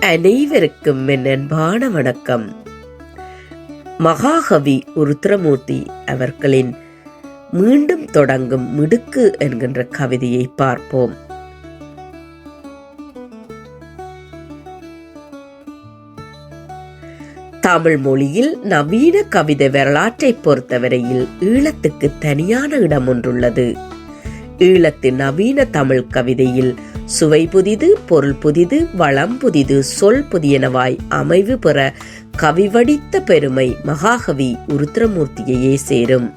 அனைவருக்கும் என் அன்பான வணக்கம். மகாகவி ருத்ரமூர்த்தி அவர்களின் மீண்டும் தொடங்கும் மிடுக்கு என்கின்ற கவிதையை பார்ப்போம். தமிழ் மொழியில் நவீன கவிதை வரலாற்றை பொறுத்தவரையில் ஈழத்துக்கு தனியான இடம் ஒன்றுள்ளது. ஈழத்து நவீன தமிழ் கவிதையில் சுவை புதிது பொருள் புதிது வளம் புதிது சொல் புதியனவாய் அமைவு பெற கவிவடித்த பெருமை மகாகவி உருத்திரமூர்த்தியையே சேரும்.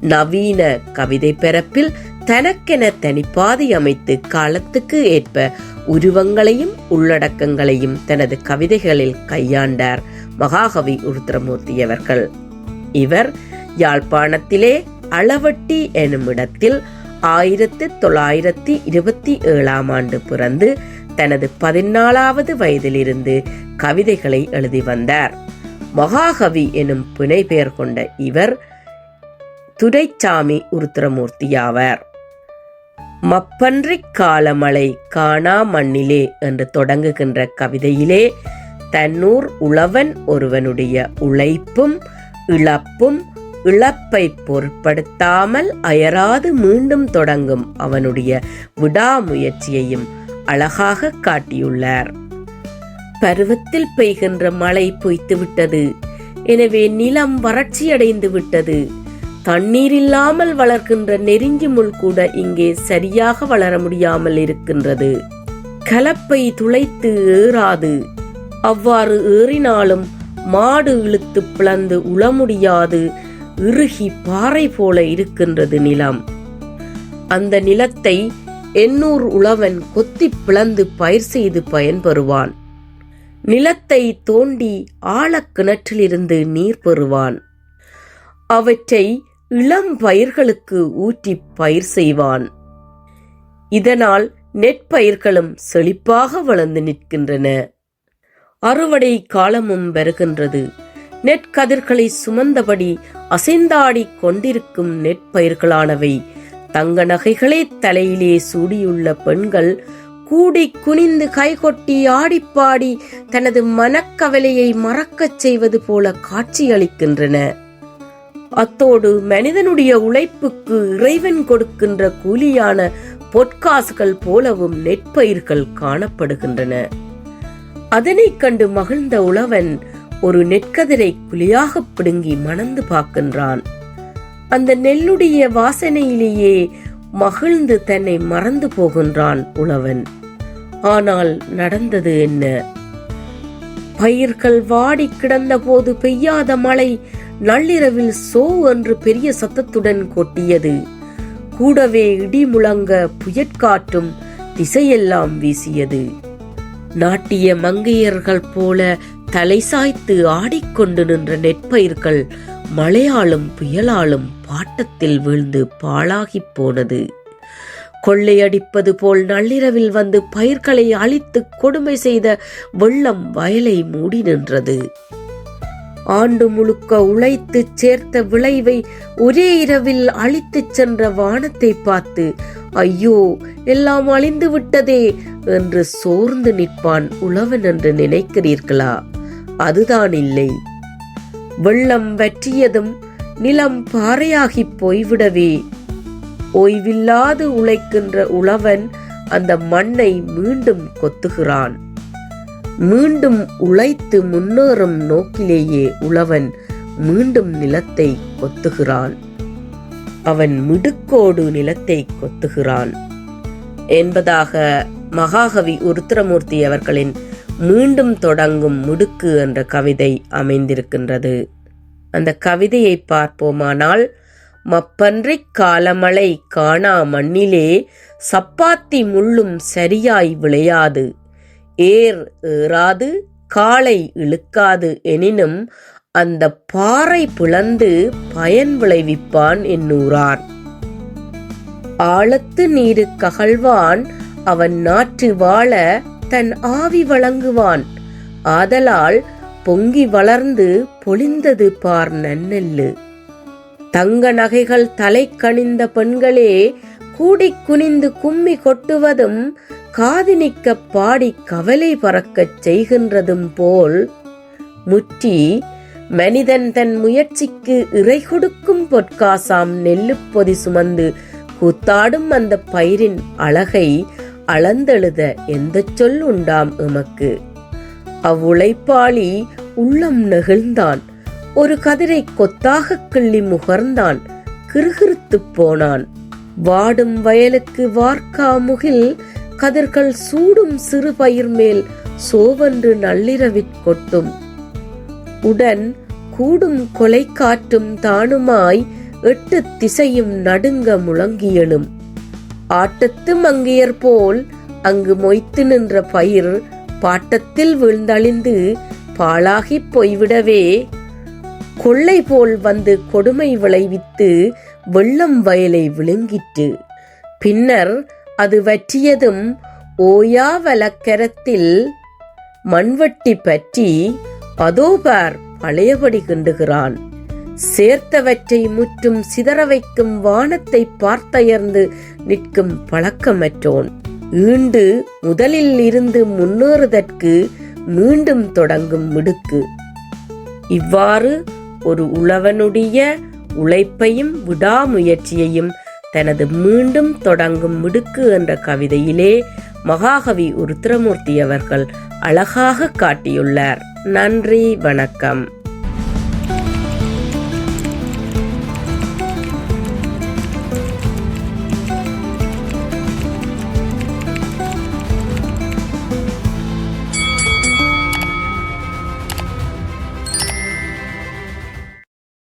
நவீன கவிதை பிறப்பில் தனக்கென தனிப்பாதை அமைத்து காலத்துக்கு ஏற்ப உருவங்களையும் உள்ளடக்கங்களையும் தனது கவிதைகளில் கையாண்டார் மகாகவி உருத்திரமூர்த்தி அவர்கள். இவர் யாழ்ப்பாணத்திலே அளவட்டி எனும் இடத்தில் ஆயிரத்து தொள்ளாயிரத்தி இருபத்தி ஏழாம் ஆண்டு பிறந்து தனது பதினாலாவது வயதிலிருந்து கவிதைகளை எழுதி வந்தார். மகாகவி எனும் புனை பெயர் கொண்ட இவர் துரைச்சாமி உருத்திரமூர்த்தியாவார் மப்பன்றிக் காலமலை காணா மண்ணிலே என்று தொடங்குகின்ற கவிதையிலே தன்னூர் உழவன் ஒருவனுடைய உழைப்பும் இழப்பும் இழப்பை பொருட்படுத்தாமல் அயராது மீண்டும் தொடங்கும் அவனுடைய விடாமுயற்சியையும் அழகாக காட்டியுள்ளார். பருவத்தில் பெய்கின்ற மழை பொய்த்து விட்டது. எனவே நிலம் வறட்சியடைந்து விட்டது. தண்ணீர் இல்லாமல் வளர்க்கின்ற நெருங்கி முள் கூட இங்கே சரியாக வளர முடியாமல் இருக்கின்றது. கலப்பை துளைத்து ஏறாது. அவ்வாறு ஏறினாலும் மாடு இழுத்து பிளந்து உள முடியாது. இறுகி பாறை போல இருக்கின்றது நிலம். அந்த நிலத்தை எண்ணூர் உழவன் கொத்தி பிளந்து பயிர் செய்து பயன்பெறுவான். நிலத்தை தோண்டி ஆழக்கிணற்றிலிருந்து நீர் பெறுவான். அவற்றை இளம் பயிர்களுக்கு ஊற்றி பயிர் செய்வான். இதனால் நெற்பயிர்களும் செழிப்பாக வளர்ந்து நிற்கின்றன. அறுவடை காலமும் வருகின்றது. நெற்கதிர்களை சுமந்தபடி அசைந்தாடி கொண்டிருக்கும் நெற்பயிர்களானவை. தங்க நகைகளை தலையிலே சூடியுள்ள பெண்கள் கூடி குனிந்து கைகொட்டி ஆடிப்பாடி தனது மனக்கவலையை மறக்கச் செய்வது போல காட்சியளிக்கின்றன. அத்தோடு மனிதனுடைய உழைப்புக்கு இறைவன் கொடுக்கின்ற கூலியான பொற்காசுகள் போலவும் நெற்பயிர்கள் காணப்படுகின்றன. அதனைக் கண்டு மகிழ்ந்த உழவன் ஒரு நெற்கதிரை குழியாக பிடுங்கி மணந்து பார்க்கின்றான். அந்த நெல்லுடைய வாசனையிலேயே மகிழ்ந்து தன்னை மறந்து போகின்றான் உழவன். ஆனால் நடந்தது என்ன? பயிர்கள் வாடி கிடந்த போது பெய்யாத மழை நள்ளிரவில் சோ என்று பெரிய சத்தத்துடன் கொட்டியது. கூடவே இடி முழங்க புயற்காற்றும் திசையெல்லாம் வீசியது. நாட்டிய மங்கையர்கள் போல தலை சாய்த்து ஆடிக்கொண்டு நின்ற நெற்பயிர்கள் மழையாலும் புயலாலும் பாட்டத்தில் வீழ்ந்து பாழாகிப் போனது. கொள்ளையடிப்பது போல் நள்ளிரவில் வந்து பயிர்களை அழித்து கொடுமை செய்த வெள்ளம் வயலை மூடி நின்றது. ஆண்டு முழுக்க உழைத்து சேர்த்த விளைவை ஒரே இரவில் அழித்துச் சென்ற வானத்தை பார்த்து ஐயோ எல்லாம் அழிந்து விட்டதே என்று சோர்ந்து நிற்பான் உழவன் என்று நினைக்கிறீர்களா? அதுதான் இல்லை வெள்ளம் வற்றியதும் நிலம் பாறையாகி போய்விடவே. ஓய்வில்லாது உழைக்கின்ற உழவன் அந்த மண்ணை மீண்டும் கொத்துகிறான். மீண்டும் உழைத்து முன்னேறும் நோக்கிலேயே உழவன் மீண்டும் நிலத்தை கொத்துகிறான். அவன் மிடுக்கோடு நிலத்தை கொத்துகிறான். என்பதாக மகாகவி உருத்திரமூர்த்தி அவர்களின் மீண்டும் தொடங்கும் முடுக்கு என்ற கவிதை அமைந்திருக்கின்றது. அந்த கவிதையை பார்ப்போமானால் மப்பன்றி காலமழை காணா மண்ணிலே சப்பாத்தி முள்ளும் சரியாய் விளையாது. ஏர் ஏறாது காலை இழுக்காது எனினும் அந்த பாறை பிளந்து பயன் விளைவிப்பான் என்னூரான் ஆழத்து நீரு ககழ்வான் அவன் நாற்று வாழ தன் ஆவி வழங்குவான். ஆதலால் பொங்கி வளர்ந்து பொழிந்தது பார் நன்னெல்லு. தங்க நகைகள் தலை கணிந்த பெண்களே கூடி குனிந்து கும்மி கொட்டுவதும் காதினிக்க பாடி கவலை பறக்கச் செய்கின்றதும் போல் முற்றி மனிதன் தன் முயற்சிக்கு இறை கொடுக்கும் பொற்காசாம் நெல்லுப்பொதி சுமந்து கூத்தாடும் அந்த பயிரின் அழகை அளந்தெழுத எந்த சொல் உண்டாம் எமக்கு அவ்வுழைப்பாளி உள்ளம் நெகிழ்ந்தான். ஒரு கதிரை கொத்தாக கிள்ளி முகர்ந்தான். கிறுகிறுத்துப் போனான். வாடும் வயலுக்கு வார்க்கா முகில் கதிர்கள் சூடும் சிறு பயிர் மேல் சோவென்று நள்ளிரவிற் கொட்டும். உடன் கூடும் கொலை காற்றும் தானுமாய் எட்டு திசையும் நடுங்க முழங்கியெழும். ஆட்டத்து மங்கையர் போல் அங்கு மொய்த்து நின்ற பயிர் பாட்டத்தில் வீழ்ந்தழிந்து பாழாகிப் போய்விடவே. கொள்ளை போல் வந்து கொடுமை விளைவித்து வெள்ளம் வயலை விழுங்கிற்று. பின்னர் அது வற்றியதும் ஓயா வலக்கரத்தில் மண்வெட்டி பற்றி அதோபார் பழையபடி கிண்டுகிறான். சேர்த்தவற்றை முற்றும் சிதற வைக்கும் வானத்தை பார்த்தயர்ந்து நிற்கும் பழக்கமற்றோன். ஈண்டு முதலில் இருந்து முன்னேறுதற்கு மீண்டும் தொடங்கும் மிடுக்கு. இவ்வாறு ஒரு உழவனுடைய உழைப்பையும் விடாமுயற்சியையும் தனது மீண்டும் தொடங்கும் மிடுக்கு என்ற கவிதையிலே மகாகவி உருத்திரமூர்த்தி அவர்கள் அழகாக காட்டியுள்ளார். நன்றி வணக்கம்.